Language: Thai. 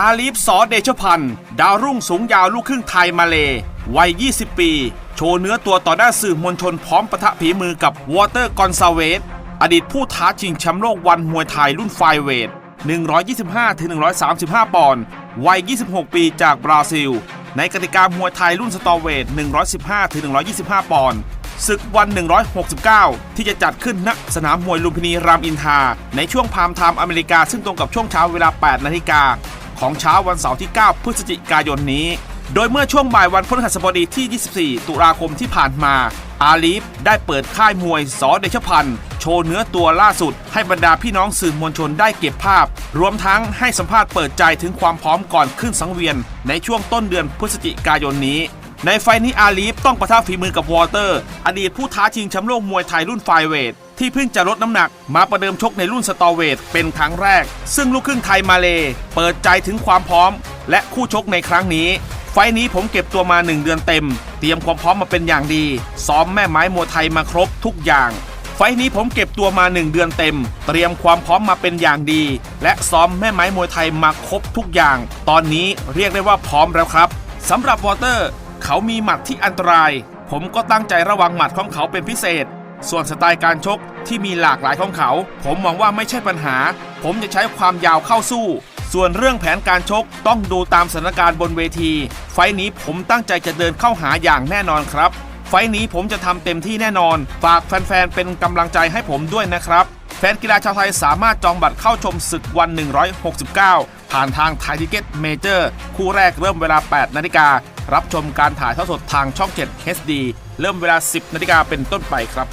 อาลีฟสอเดชพันธ์ดาวรุ่งสูงยาวลูกครึ่งไทยมาเลวัย 20 ปี โชว์เนื้อตัวต่อหน้าสื่อมวลชนพร้อมปะทะผีมือกับวอเตอร์กอนซาเวสอดีตผู้ท้าชิงแชมป์โลกวันมวยไทยรุ่นไฟเวท 125-135 ปอนด์ วัย 26 ปีจากบราซิล ในกติกามวยไทยรุ่นสตอเวท 115-125 ปอนด์ศึกวัน 169 ที่จะจัดขึ้นณสนามมวยลุมพินีรามอินทา ในช่วงพามไทม์อเมริกาซึ่งตรงกับช่วงเช้าเวลา 8 นาฬิกา ของเช้าวันเสาร์ที่ 9 พฤศจิกายนนี้ โดยเมื่อช่วงบ่ายวันพฤหัสบดีที่ 24 ตุลาคมที่ผ่านมา อาลีฟได้เปิดค่ายมวยสอเดชพันธ์โชว์เนื้อตัวล่าสุด ให้บรรดาพี่น้องสื่อมวลชนได้เก็บภาพ รวมทั้งให้สัมภาษณ์เปิดใจถึงความพร้อมก่อนขึ้นสังเวียน ในช่วงต้นเดือนพฤศจิกายนนี้ในไฟล์นี้อาลีฟต้องประทับฝีมือกับวอเตอร์ อดีตผู้ท้าชิงแชมป์โลกมวยไทยรุ่นไฟเวท ที่เพิ่งจะลดน้ำหนักมาประเดิมชกในรุ่นสตอเวทเป็นครั้งแรก ซึ่งลูกครึ่งไทยมาเลเปิดใจถึงความพร้อม และคู่ชกในครั้งนี้ ไฟล์นี้ผมเก็บตัวมา 1 เดือนเต็ม เตรียมความพร้อมมาเป็นอย่างดี ซ้อมแม่ไม้มวยไทยมาครบทุกอย่าง ไฟล์นี้ผมเก็บตัวมา 1 เดือนเต็ม เตรียมความพร้อมมาเป็นอย่างดี และซ้อมแม่ไม้มวยไทยมาครบทุกอย่าง ตอนนี้เรียกได้ว่าพร้อมแล้วครับสำหรับวอเตอร์ เขามีหมัดที่อันตราย ผมก็ตั้งใจระวังหมัดของเขาเป็นพิเศษ ส่วนสไตล์การชกที่มีหลากหลายของเขา ผมมองว่าไม่ใช่ปัญหา ผมจะใช้ความยาวเข้าสู้ ส่วนเรื่องแผนการชกต้องดูตามสถานการณ์บนเวที ไฟนี้ผมตั้งใจจะเดินเข้าหาอย่างแน่นอนครับ ไฟนี้ผมจะทำเต็มที่แน่นอน ฝากแฟนๆเป็นกำลังใจให้ผมด้วยนะครับ แฟนกีฬาชาวไทยสามารถจองบัตรเข้าชมศึกวัน 169 ผ่านทางไทยทิเก็ตเมเจอร์ คู่แรกเริ่มเวลา 8 นาฬิกา รับชมการถ่ายทอดสดทางช่อง 7 HD เริ่มเวลา 10 นาฬิกาเป็นต้นไปครับ